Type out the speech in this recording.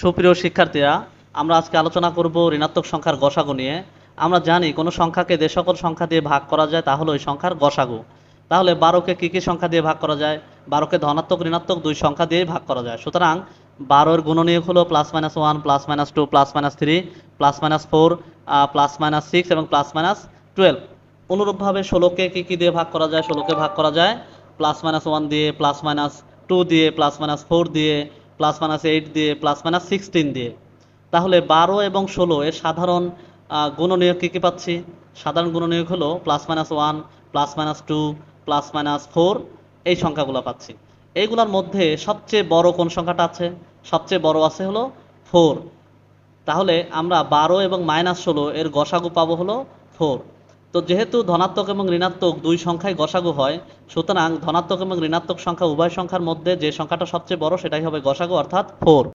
সুপ্রিয় শিক্ষার্থীরা, আমরা আজকে আলোচনা করব ঋণাত্মক সংখ্যার গসাগু নিয়ে। আমরা জানি কোনো সংখ্যাকে যে সকল সংখ্যা দিয়ে ভাগ করা যায় তা হলো ওই সংখ্যার গসাগু। তাহলে বারোকে কী কী সংখ্যা দিয়ে ভাগ করা যায়? বারোকে ধনাত্মক, ঋণাত্মক দুই সংখ্যা দিয়েই ভাগ করা যায়। সুতরাং বারোর গুণনীয়ক হলো plus minus one plus minus two plus minus three plus minus four plus minus six এবং প্লাস মাইনাস টুয়েলভ অনুরূপভাবে ষোলোকে কী কী দিয়ে ভাগ করা যায়? ষোলোকে ভাগ করা যায়। প্লাস মাইনাস ওয়ান দিয়ে প্লাস মাইনাস টু দিয়ে প্লাস মাইনাস ফোর দিয়ে প্লাস মাইনাস এইট দিয়ে প্লাস মাইনাস সিক্সটিন দিয়ে। তাহলে বারো এবং ষোলো এর সাধারণ গুণনীয়ক কী কী পাচ্ছি? সাধারণ গুণনীয়ক হলো plus minus one plus minus two plus minus four এই সংখ্যাগুলো পাচ্ছি। এইগুলোর মধ্যে সবচেয়ে বড় কোন সংখ্যাটা আছে? সবচেয়ে বড় আছে হলো ফোর তাহলে আমরা বারো এবং মাইনাস ষোলো এর গসাগু পাবো হলো ফোর তো যেহেতু ধনাত্মক এবং ঋণাত্মক দুই সংখ্যায় গসাগু হয়, সুতরাং ধনাত্মক এবং ঋণাত্মক সংখ্যা উভয় সংখ্যার মধ্যে যে সংখ্যাটা সবচেয়ে বড় সেটাই হবে গসাগু, অর্থাৎ ফোর।